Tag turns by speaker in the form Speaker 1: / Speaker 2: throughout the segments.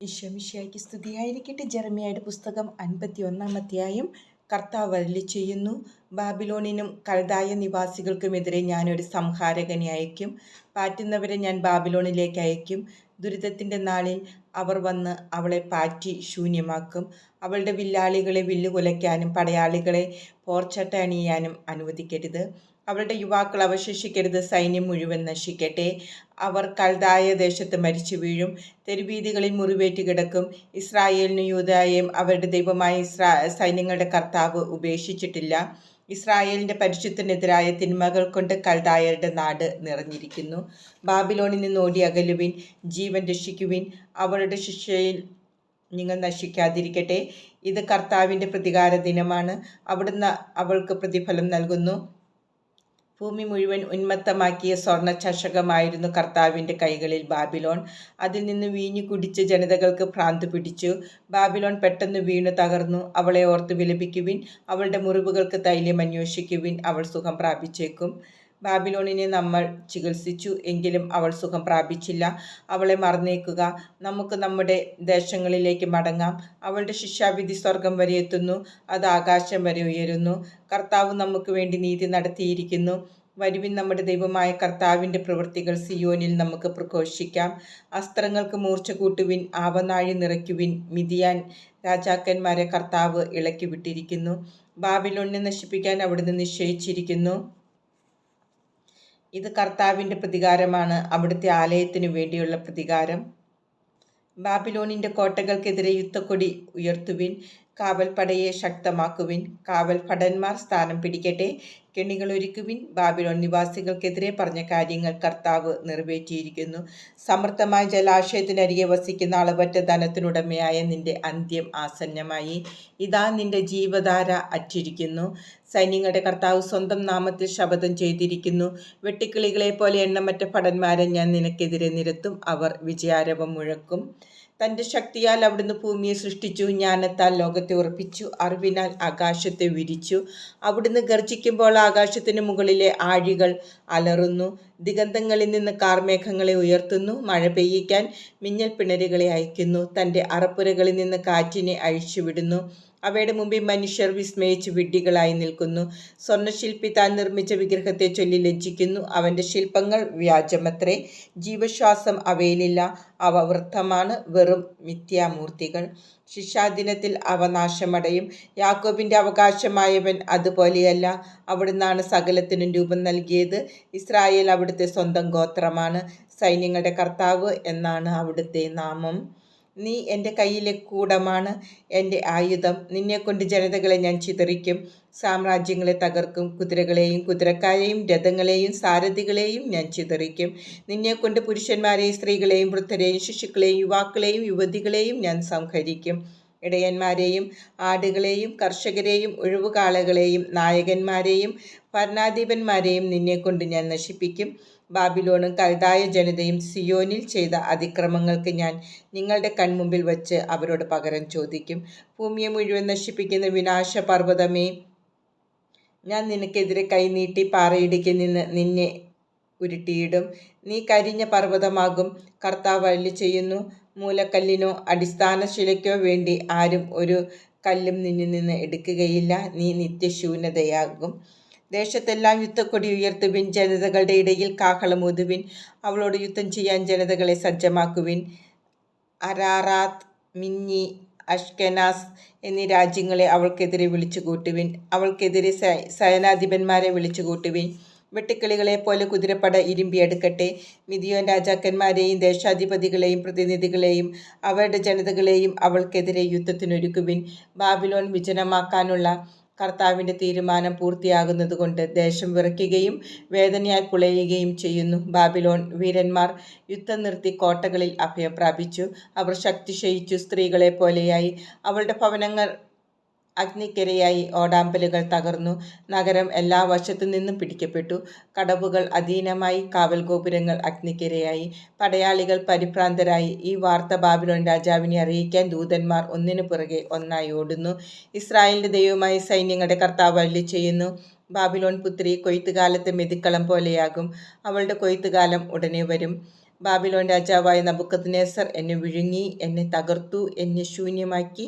Speaker 1: ഈശോമിശിയായ്ക്ക് സ്തുതിയായിരിക്കട്ടെ. ജെറമിയായുടെ പുസ്തകം അൻപത്തി ഒന്നാം അധ്യായം. കർത്താവ് വരലി ചെയ്യുന്നു. ബാബിലോണിനും കൽതായ നിവാസികൾക്കുമെതിരെ ഞാനൊരു സംഹാരകനെ അയക്കും. പാറ്റുന്നവരെ ഞാൻ ബാബിലോണിലേക്ക് അയക്കും. ദുരിതത്തിന്റെ നാളിൽ അവർ വന്ന് അവളെ പാറ്റി ശൂന്യമാക്കും. അവളുടെ വില്ലാളികളെ വില്ലുകുലയ്ക്കാനും പടയാളികളെ പോർച്ചട്ട അണിയാനും അനുവദിക്കരുത്. അവളുടെ യുവാക്കൾ അവശേഷിക്കരുത് സൈന്യം മുഴുവൻ നശിക്കട്ടെ. അവർ കൽതായ ദേശത്ത് മരിച്ചു വീഴും. തെരുവീതികളിൽ മുറിവേറ്റ് കിടക്കും. ഇസ്രായേലിനും യൂതായെയും അവരുടെ ദൈവമായ ഇസ്രാ സൈന്യങ്ങളുടെ കർത്താവ് ഉപേക്ഷിച്ചിട്ടില്ല. ഇസ്രായേലിന്റെ പരിശുദ്ധനെതിരായ തിന്മകൾ കൊണ്ട് കൽതായരുടെ നാട് നിറഞ്ഞിരിക്കുന്നു. ബാബിലോണിൽ നിന്ന് ഓടി അകലുവിൻ ജീവൻ രക്ഷിക്കുവിൻ. അവരുടെ ശിക്ഷയിൽ നിങ്ങൾ നശിക്കാതിരിക്കട്ടെ. ഇത് കർത്താവിന്റെ പ്രതികാര ദിനമാണ് അവിടുന്ന് അവൾക്ക് പ്രതിഫലം നൽകുന്നു. ഭൂമി മുഴുവൻ ഉന്മത്തമാക്കിയ സ്വർണ ചഷകമായിരുന്നു കർത്താവിന്റെ കൈകളിൽ ബാബിലോൺ. അതിൽ നിന്ന് വീഞ്ഞു കുടിച്ച് ജനതകൾക്ക് ഭ്രാന്ത് പിടിച്ചു. ബാബിലോൺ പെട്ടെന്ന് വീണു തകർന്നു. അവളെ ഓർത്ത് വിലപിക്കുവിൻ. അവളുടെ മുറിവുകൾക്ക് തൈല്യം അന്വേഷിക്കുവിൻ. അവൾ സുഖം പ്രാപിച്ചേക്കും. ബാബിലോണിനെ നമ്മൾ ചികിത്സിച്ചു എങ്കിലും അവൾ സുഖം പ്രാപിച്ചില്ല. അവളെ മറന്നേക്കുക. നമുക്ക് നമ്മുടെ ദേശങ്ങളിലേക്ക് മടങ്ങാം. അവളുടെ ശിക്ഷാവിധി സ്വർഗം വരെ എത്തുന്നു. അത് ആകാശം വരെ ഉയരുന്നു. കർത്താവ് നമുക്ക് വേണ്ടി നീതി നടത്തിയിരിക്കുന്നു. വരുവിൻ നമ്മുടെ ദൈവമായ കർത്താവിന്റെ പ്രവൃത്തികൾ സിയോനിൽ നമുക്ക് പ്രഘോഷിക്കാം. അസ്ത്രങ്ങൾക്ക് മൂർച്ച കൂട്ടുവിൻ ആവനാഴി നിറയ്ക്കുവിൻ മിതിയാൻ രാജാക്കന്മാരെ കർത്താവ് ഇളക്കി വിട്ടിരിക്കുന്നു. ബാബിലോണിനെ നശിപ്പിക്കാൻ അവിടുന്ന് നിശ്ചയിച്ചിരിക്കുന്നു. ഇത് കർത്താവിന്റെ പ്രതികാരമാണ് അവിടുത്തെ ആലയത്തിനു വേണ്ടിയുള്ള പ്രതികാരം. ബാബിലോണിന്റെ കോട്ടകൾക്കെതിരെ യുദ്ധക്കൊടി ഉയർത്തുവിൻ. കാവൽപ്പടയെ ശക്തമാക്കുവിൻ. കാവൽ ഭടന്മാർ സ്ഥാനം പിടിക്കട്ടെ. കെണികൾ ഒരുക്കുവിൻ. ബാബിലോൺ നിവാസികൾക്കെതിരെ പറഞ്ഞ കാര്യങ്ങൾ കർത്താവ് നിറവേറ്റിയിരിക്കുന്നു. സമൃദ്ധമായ ജലാശയത്തിനരികെ വസിക്കുന്ന അളവറ്റ ധനത്തിനുടമയായ നിന്റെ അന്ത്യം ആസന്നമായി. ഇതാ നിന്റെ ജീവധാര അറ്റിരിക്കുന്നു സൈന്യങ്ങളുടെ കർത്താവ് സ്വന്തം നാമത്തിൽ ശപഥം ചെയ്തിരിക്കുന്നു. വെട്ടിക്കിളികളെ പോലെ എണ്ണമറ്റ ഭടന്മാരെ ഞാൻ നിനക്കെതിരെ നിരത്തും. അവർ വിജയാരവം മുഴക്കും. തന്റെ ശക്തിയാൽ അവിടുന്ന് ഭൂമിയെ സൃഷ്ടിച്ചു ജ്ഞാനത്താൽ ലോകത്തെ ഉറപ്പിച്ചു അറിവിനാൽ ആകാശത്തെ വിരിച്ചു. അവിടുന്ന് ഗർജിക്കുമ്പോൾ ആകാശത്തിന് മുകളിലെ ആഴികൾ അലറുന്നു. ദിഗന്ധങ്ങളിൽ നിന്ന് കാർമേഘങ്ങളെ ഉയർത്തുന്നു. മഴ പെയ്യിക്കാൻ മിന്നൽ പിണരുകളെ അയക്കുന്നു. തന്റെ അറപ്പുരകളിൽ നിന്ന് കാറ്റിനെ അഴിച്ചുവിടുന്നു. അവയുടെ മുമ്പിൽ മനുഷ്യർ വിസ്മയിച്ച് വിഡ്ഢികളായി നിൽക്കുന്നു. സ്വർണശില്പി താൻ നിർമ്മിച്ച വിഗ്രഹത്തെ ചൊല്ലി ലജ്ജിക്കുന്നു. അവന്റെ ശില്പങ്ങൾ വ്യാജമത്രേ. ജീവശ്വാസം അവയിലില്ല. അവ വൃത്തമാണ് വെറും മിഥ്യാമൂർത്തികൾ ശിക്ഷാദിനത്തിൽ അവ നാശമടയും. യാക്കോബിന്റെ അവകാശമായവൻ അതുപോലെയല്ല. അവിടുന്നാണ് സകലത്തിനും രൂപം നൽകിയത്. ഇസ്രായേൽ അവിടുത്തെ സ്വന്തം ഗോത്രമാണ്. സൈന്യങ്ങളുടെ കർത്താവ് എന്നാണ് അവിടുത്തെ നാമം. നീ എന്റെ കയ്യിലെ കൂടമാണ് എന്റെ ആയുധം. നിന്നെക്കൊണ്ട് ജനതകളെ ഞാൻ ചിതറിക്കും. സാമ്രാജ്യങ്ങളെ തകർക്കും. കുതിരകളെയും കുതിരക്കാരെയും രഥങ്ങളെയും സാരഥികളെയും ഞാൻ ചിതറിക്കും. നിന്നെക്കൊണ്ട് പുരുഷന്മാരെയും സ്ത്രീകളെയും വൃദ്ധരെയും ശിശുക്കളെയും യുവാക്കളെയും യുവതികളെയും ഞാൻ സംഹരിക്കും. ഇടയന്മാരെയും ആടുകളെയും കർഷകരെയും ഒഴിവുകാളകളെയും നായകന്മാരെയും ഭരണാധിപന്മാരെയും നിന്നെക്കൊണ്ട് ഞാൻ നശിപ്പിക്കും. ബാബിലോണും കൽതായ ജനതയും സിയോനിൽ ചെയ്ത അതിക്രമങ്ങൾക്ക് ഞാൻ നിങ്ങളുടെ കൺമുമ്പിൽ വച്ച് അവരോട് പകരം ചോദിക്കും. ഭൂമിയെ മുഴുവൻ നശിപ്പിക്കുന്ന വിനാശ പർവതമേ ഞാൻ നിനക്കെതിരെ കൈനീട്ടി പാറയിടുക്കിൽ നിന്ന് നിന്നെ ഉരുട്ടിയിടും. നീ കരിഞ്ഞ പർവതമാകും. കർത്താവ് അല്ലി ചെയ്യുന്നു മൂലക്കല്ലിനോ അടിസ്ഥാന ശിലയ്ക്കോ വേണ്ടി ആരും ഒരു കല്ലും നിന്നിൽ നിന്ന് എടുക്കുകയില്ല. നീ നിത്യശൂന്യതയാകും. ദേശത്തെല്ലാം യുദ്ധക്കൊടി ഉയർത്തുവിൻ ജനതകളുടെ ഇടയിൽ കാഹളം കാഹളമൂതുവിൻ അവളോട് യുദ്ധം ചെയ്യാൻ ജനതകളെ സജ്ജമാക്കുവിൻ. അരാറാത്ത് മിന്നി അഷ്കനാസ് എന്നീ രാജ്യങ്ങളെ അവൾക്കെതിരെ വിളിച്ചു കൂട്ടുവിൻ അവൾക്കെതിരെ സേനാധിപന്മാരെ വിളിച്ചു കൂട്ടുവിൻ വെട്ടിക്കിളികളെ പോലെ കുതിരപ്പട ഇരുമ്പിയെടുക്കട്ടെ മിതിയോൻ രാജാക്കന്മാരെയും ദേശാധിപതികളെയും പ്രതിനിധികളെയും അവരുടെ ജനതകളെയും അവൾക്കെതിരെ യുദ്ധത്തിനൊരുക്കുവിൻ. ബാബിലോൺ വിജനമാക്കാനുള്ള കർത്താവിന്റെ തീരുമാനം പൂർത്തിയാകുന്നതുകൊണ്ട് ദേശം വിറയ്ക്കുകയും വേദനയാൽ പുളയുകയും ചെയ്യുന്നു. ബാബിലോൺ വീരന്മാർ യുദ്ധം നിർത്തി കോട്ടകളിൽ അഭയം പ്രാപിച്ചു. അവർ ശക്തിശയിച്ചു സ്ത്രീകളെ പോലെയായി. അവളുടെ ഭവനങ്ങൾ അഗ്നിക്കരയായി ഓടാമ്പലുകൾ തകർന്നു. നഗരം എല്ലാ വശത്തു നിന്നും പിടിക്കപ്പെട്ടു. കടവുകൾ അധീനമായി കാവൽ ഗോപുരങ്ങൾ അഗ്നിക്കിരയായി. പടയാളികൾ പരിഭ്രാന്തരായി. ഈ വാർത്ത ബാബിലോൺ രാജാവിനെ അറിയിക്കാൻ ദൂതന്മാർ ഒന്നിനു പുറകെ ഒന്നായി ഓടുന്നു. ഇസ്രായേലിന്റെ ദൈവമായി സൈന്യങ്ങളുടെ കർത്താവ് അല്ലി ചെയ്യുന്നു. ബാബിലോൺ പുത്രി കൊയ്ത്തുകാലത്തെ മെതിക്കളം പോലെയാകും. അവളുടെ കൊയ്ത്തുകാലം ഉടനെ വരും. ബാബിലോൺ രാജാവായ നബുക്കത്നേസർ എന്നെ വിഴുങ്ങി എന്നെ തകർത്തു എന്നെ ശൂന്യമാക്കി.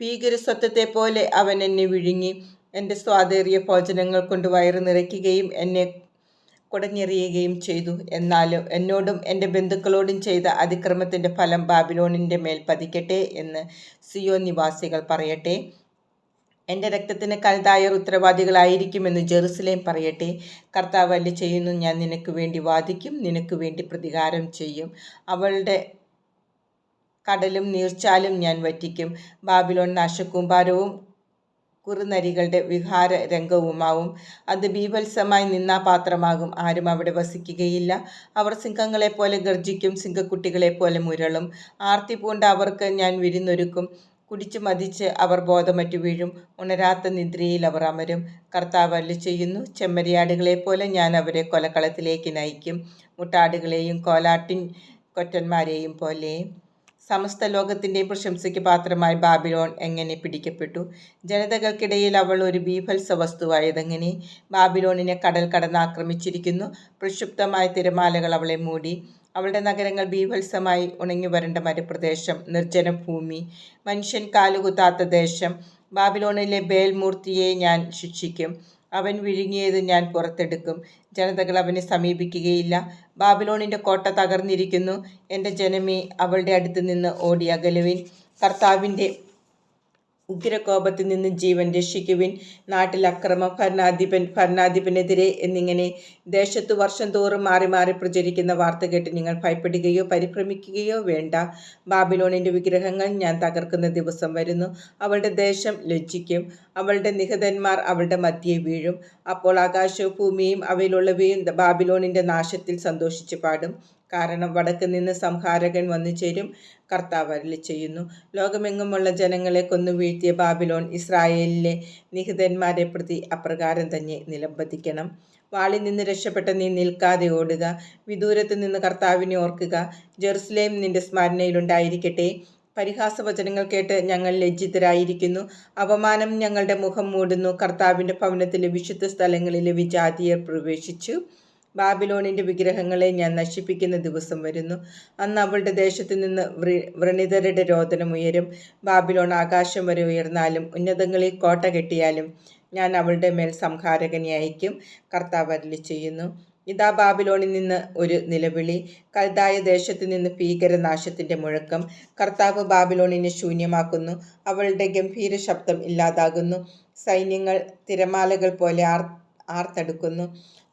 Speaker 1: ഭീകരസ്വത്വത്തെ പോലെ അവൻ എന്നെ വിഴുങ്ങി. എന്റെ സ്വാതേറിയ ഭോജനങ്ങൾ കൊണ്ട് വയറ് നിറയ്ക്കുകയും എന്നെ കുടഞ്ഞെറിയുകയും ചെയ്തു. എന്നാലും എന്നോടും എന്റെ ബന്ധുക്കളോടും ചെയ്ത അതിക്രമത്തിന്റെ ഫലം ബാബിലോണിന്റെ മേൽ പതിക്കട്ടെ എന്ന് സിയോ നിവാസികൾ പറയട്ടെ. എന്റെ രക്തത്തിന് കൽതായർ ഉത്തരവാദികളായിരിക്കുമെന്ന് ജെറുസലേം പറയട്ടെ. കർത്താവ് അല്ലെ ചെയ്യുന്നു ഞാൻ നിനക്ക് വേണ്ടി വാദിക്കും നിനക്ക് വേണ്ടി പ്രതികാരം ചെയ്യും. അവളുടെ കടലും നീർച്ചാലും ഞാൻ വറ്റിക്കും. ബാബിലോൺ നാശക്കൂമ്പാരവും കുറുനരികളുടെ വിഹാര രംഗവുമാവും. അത് ബീഭത്സമായി നിന്നാപാത്രമാകും ആരും അവിടെ വസിക്കുകയില്ല. അവർ സിംഹങ്ങളെപ്പോലെ ഗർജിക്കും സിംഹക്കുട്ടികളെപ്പോലെ മുരളും. ആർത്തി പൂണ്ട അവർക്ക് ഞാൻ വിരുന്നൊരുക്കും. കുടിച്ചു മതിച്ച് അവർ ബോധമറ്റു വീഴും. ഉണരാത്ത നിദ്രയിൽ അവർ അമരും. കർത്താവ് അല്ല ചെയ്യുന്നു ചെമ്മരിയാടുകളെപ്പോലെ ഞാൻ അവരെ കൊലക്കളത്തിലേക്ക് നയിക്കും. മുട്ടാടുകളെയും കോലാട്ടിൻ കൊറ്റന്മാരെയും പോലെ. സമസ്ത ലോകത്തിന്റെയും പ്രശംസയ്ക്ക് പാത്രമായി ബാബിലോൺ എങ്ങനെ പിടിക്കപ്പെട്ടു? ജനതകൾക്കിടയിൽ അവൾ ഒരു ബീഭത്സ വസ്തുവായതെങ്ങനെ? ബാബിലോണിനെ കടൽ കടന്ന് ആക്രമിച്ചിരിക്കുന്നു. പ്രക്ഷുബ്ധമായ തിരമാലകൾ അവളെ മൂടി. അവളുടെ നഗരങ്ങൾ ബീഭത്സമായി ഉണങ്ങി വരേണ്ട മരുപ്രദേശം നിർജന ഭൂമി മനുഷ്യൻ കാലുകുത്താത്ത ദേശം ബാബിലോണിലെ ബേൽമൂർത്തിയെ ഞാൻ ശിക്ഷിക്കും. അവൻ വിഴുങ്ങിയത് ഞാൻ പുറത്തെടുക്കും. ജനതകൾ അവനെ സമീപിക്കുകയില്ല. ബാബിലോണിന്റെ കോട്ട തകർന്നിരിക്കുന്നു. എന്റെ ജനമേ അവളുടെ അടുത്ത് നിന്ന് ഓടി അകലുവിൻ. കർത്താവിന്റെ ഉഗ്രകോപത്തിൽ നിന്ന് ജീവൻ രക്ഷിക്കുവിൻ. നാട്ടിൽ അക്രമം ഭരണാധിപൻ ഭരണാധിപനെതിരെ എന്നിങ്ങനെ ദേശത്തു വർഷം തോറും മാറി മാറി പ്രചരിക്കുന്ന വാർത്ത കേട്ട് നിങ്ങൾ ഭയപ്പെടുകയോ പരിഭ്രമിക്കുകയോ വേണ്ട. ബാബിലോണിന്റെ വിഗ്രഹങ്ങൾ ഞാൻ തകർക്കുന്ന ദിവസം വരുന്നു. അവളുടെ ദേശം ലജ്ജിക്കും. അവളുടെ നിഹതന്മാർ അവളുടെ മധ്യേ വീഴും. അപ്പോൾ ആകാശവും ഭൂമിയും അവയിലുള്ളവയും ബാബിലോണിന്റെ നാശത്തിൽ സന്തോഷിച്ചു പാടും. കാരണം വടക്ക് നിന്ന് സംഹാരകൻ വന്നു ചേരും കർത്താവ് ചെയ്യുന്നു. ലോകമെങ്ങുമുള്ള ജനങ്ങളെ കൊന്നു വീഴ്ത്തിയ ബാബിലോൺ ഇസ്രായേലിലെ നിഹിതന്മാരെ പ്രതി അപ്രകാരം തന്നെ നിലംബധിക്കണം വാളിൽ നിന്ന് രക്ഷപ്പെട്ട നീ നിൽക്കാതെ ഓടുക. വിദൂരത്ത് നിന്ന് കർത്താവിനെ ഓർക്കുക. ജെറുസലേം നിന്റെ സ്മരണയിലുണ്ടായിരിക്കട്ടെ. പരിഹാസവചനങ്ങൾ കേട്ട് ഞങ്ങൾ ലജ്ജിതരായിരിക്കുന്നു. അപമാനം ഞങ്ങളുടെ മുഖം മൂടുന്നു. കർത്താവിന്റെ ഭവനത്തിലെ വിശുദ്ധ സ്ഥലങ്ങളിലെ വിജാതിയർ പ്രവേശിച്ചു. ബാബിലോണിന്റെ വിഗ്രഹങ്ങളെ ഞാൻ നശിപ്പിക്കുന്ന ദിവസം വരുന്നു. അന്ന് അവളുടെ ദേശത്തു നിന്ന് വ്രണിതരുടെ രോദനമുയരും ബാബിലോൺ ആകാശം വരെ ഉയർന്നാലും ഉന്നതങ്ങളിൽ കോട്ട കെട്ടിയാലും ഞാൻ അവളുടെ മേൽ സംഹാരകനെ അയക്കും കർത്താവ് അരളി ചെയ്യുന്നു. ഇതാ ബാബിലോണിൽ നിന്ന് ഒരു നിലവിളി. കൽതായ ദേശത്തു നിന്ന് ഭീകരനാശത്തിന്റെ മുഴക്കം. കർത്താവ് ബാബിലോണിനെ ശൂന്യമാക്കുന്നു. അവളുടെ ഗംഭീര ശബ്ദം ഇല്ലാതാകുന്നു. സൈന്യങ്ങൾ തിരമാലകൾ പോലെ ആർ ആർത്തെടുക്കുന്നു.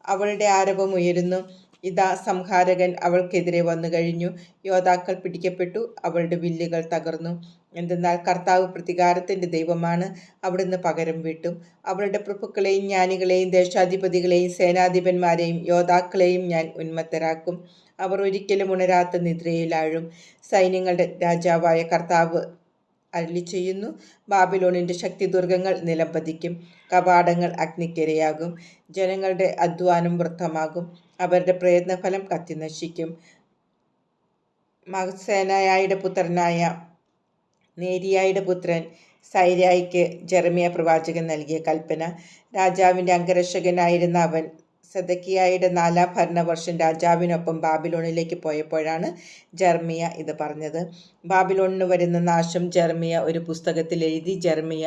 Speaker 1: അവളുടെ ആരവം ഉയരുന്നു. ഇതാ സംഹാരകൻ അവൾക്കെതിരെ വന്നു കഴിഞ്ഞു. യോദ്ധാക്കൾ പിടിക്കപ്പെട്ടു. അവളുടെ വില്ലുകൾ തകർന്നു. എന്തെന്നാൽ കർത്താവ് പ്രതികാരത്തിന്റെ ദൈവമാണ്. അവിടുന്ന് പകരം വീട്ടും. അവളുടെ പ്രഭുക്കളെയും ജ്ഞാനികളെയും ദേശാധിപതികളെയും സേനാധിപന്മാരെയും യോദ്ധാക്കളെയും ഞാൻ ഉന്മത്തരാക്കും. അവർ ഒരിക്കലും ഉണരാത്ത നിദ്രയിലാഴും. സൈന്യങ്ങളുടെ രാജാവായ കർത്താവ് അരുളി ചെയ്യുന്നു. ബാബിലോണിന്റെ ശക്തി ദുർഗങ്ങൾ നിലംപതിക്കും. കവാടങ്ങൾ അഗ്നിക്കിരയാകും. ജനങ്ങളുടെ അധ്വാനം വൃദ്ധമാകും അവരുടെ പ്രയത്നഫലം കത്തിനശിക്കും. മഹസേനായുടെ പുത്രനായ നേരിയായുടെ പുത്രൻ സൈരായിക്ക് ജെറമിയ പ്രവാചകൻ നൽകിയ കൽപ്പന. രാജാവിന്റെ അംഗരക്ഷകനായിരുന്ന അവൻ സെദക്കിയായുടെ നാലാം ഭരണവർഷം രാജാവിനൊപ്പം ബാബിലോണിലേക്ക് പോയപ്പോഴാണ് ജർമിയ ഇത് പറഞ്ഞത്. ബാബിലോണിന് വരുന്ന നാശം ജർമിയ ഒരു പുസ്തകത്തിൽ എഴുതി ജർമിയ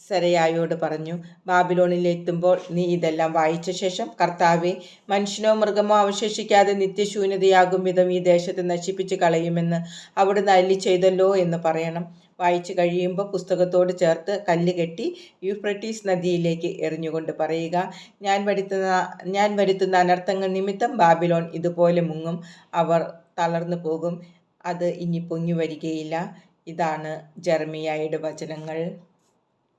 Speaker 1: സരയായോട് പറഞ്ഞു ബാബിലോണിലെത്തുമ്പോൾ നീ ഇതെല്ലാം വായിച്ച ശേഷം കർത്താവെ മനുഷ്യനോ മൃഗമോ അവശേഷിക്കാതെ നിത്യശൂന്യതയാകും വിധം ഈ ദേശത്തെ നശിപ്പിച്ച് കളയുമെന്ന് അവിടുന്ന് അല്ലി ചെയ്തല്ലോ എന്ന് പറയണം. വായിച്ചു കഴിയുമ്പോൾ പുസ്തകത്തോട് ചേർത്ത് കല്ല് കെട്ടി യൂഫ്രട്ടീസ് നദിയിലേക്ക് എറിഞ്ഞുകൊണ്ട് പറയുക ഞാൻ വരുത്തുന്ന ഞാൻ വരുത്തുന്ന അനർത്ഥങ്ങൾ നിമിത്തം ബാബിലോൺ ഇതുപോലെ മുങ്ങും അവർ തളർന്നു പോകും അത് ഇനി പൊങ്ങി വരികയില്ല. ഇതാണ് ജർമിയായുടെ വചനങ്ങൾ.